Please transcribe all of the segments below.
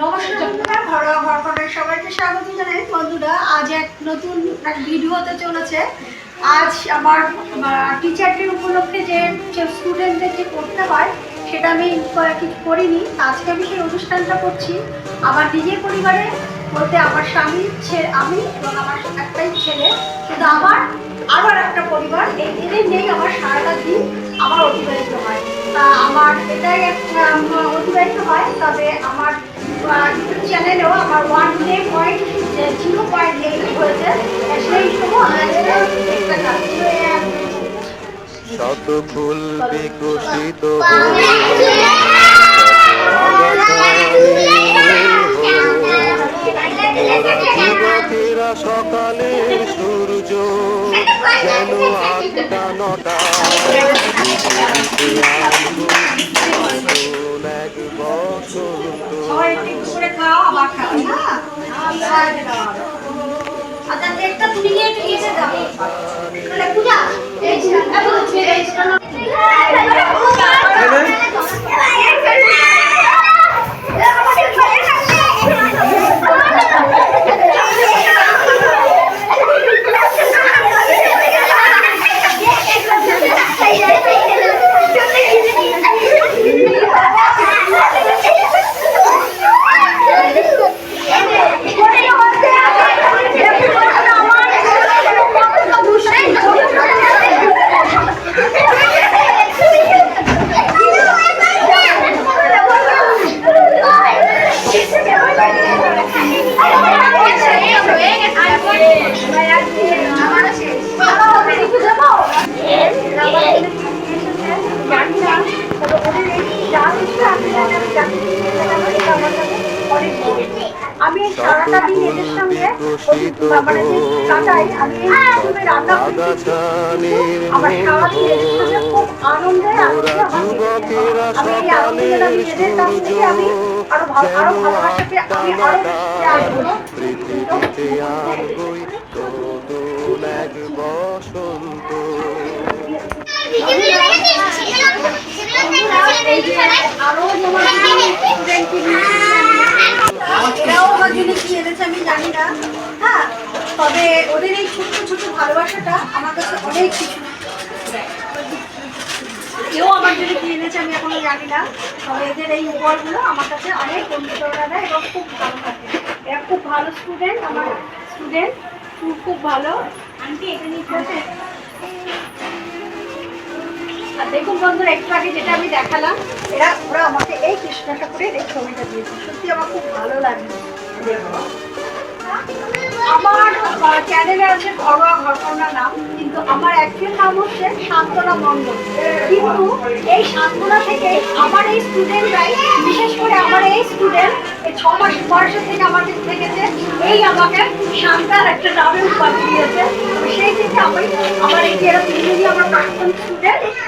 নমস্কার বন্ধুরা, ঘরোয়া ঘরকনের সবাইকে স্বাগত বন্ধুরা, আজ এক নতুন এক ভিডিও হতে চলেছে। আজ আমার টিচার উপলক্ষে যে স্টুডেন্টদের যে করতে হয়, সেটা আমি কিছু করিনি। আজকে আমি সেই অনুষ্ঠানটা করছি। আমার নিজের পরিবারে বলতে আমার স্বামী আমি এবং আমার একটাই ছেলে। কিন্তু আমার আবার একটা পরিবার। এদের নেই আমার সারাটা দিন আমার অতিবাহিত হয়। তা আমার এটাই একটা অতিবাহিত হয়। তবে আমার চ্যানেলেও আমার one day point zero point eight হয়েছে সেই সময় আজকে একটা কাজ। শত ফুল বিকশিত সকালের সূর্য যেন আটটা নটা। তুমি নিয়ে একটু এসে দাও তাহলে পূজা এই যে, আমি সারাটা দিন এদের সঙ্গে মানে কাটাই আমি এই রান্না করি আমার সারাদিন এদের সঙ্গে খুব আনন্দে আমি এই আনন্দের আমি এদের কাছ থেকে আমি আরও ভালো আরও ভালোবাসা আমি আরও আসব পৃথিবীতে আনবই নতুন এক বসন্ত আরও তোমার স্টুডেন্টকে এরাও আমার জন্য কি এনেছে আমি জানি না। হ্যাঁ তবে ওদের এই ছোট্ট ছোট্ট ভালোবাসাটা আমার কাছে অনেক কিছু। কেউ আমার জন্য কি এনেছে আমি এখনও জানি না। তবে এদের এই উপহারগুলো আমার কাছে অনেক বন্ধুরা দেয় এবং খুব ভালো থাকে। এরা খুব ভালো স্টুডেন্ট আমার স্টুডেন্ট খুব ভালো। আন্টি আর দেখুন বন্ধুরা, একটু আগে যেটা আমি দেখালাম, এরা, ওরা আমাকে এই কৃষ্ণ ঠাকুরের এই ছবিটা দিয়েছে। সত্যি আমার খুব ভালো লাগে আমার চ্যানেলে আছে ঘরোয়া ঘটনা নাম, কিন্তু আমার অ্যাকচুয়াল নাম হচ্ছে শান্তনা মণ্ডল। কিন্তু এই শান্তনা থেকে আমার এই স্টুডেন্টরাই বিশেষ করে আমার এই স্টুডেন্ট এই ছ মাস বয়সের থেকে আমাদের থেকেছে এই আমাকে শান্তার একটা নামের উপাধি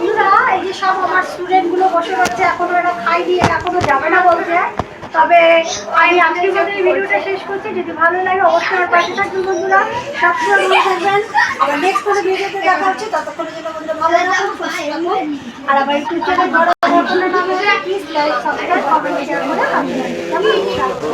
বন্ধুরা, এই যে সব আমার স্টুডেন্টগুলো বসে রয়েছে এখনও এরা খাই দিয়ে এখনও যাবে না বলছে। তবে আমি আজকের মধ্যে এই ভিডিওটা শেষ করছি, যদি ভালো লাগে অবশ্যই আমার পাশে থাকবেন বন্ধুরা। সবসময় ভালো থাকবেন আবার নেক্সট কোনো ভিডিওতে দেখা হচ্ছে ততক্ষণে যেন বন্ধু ভালো থাকুন আর আবার ইউটিউব চ্যানেল বড় ঘটনা please like subscribe comment share করে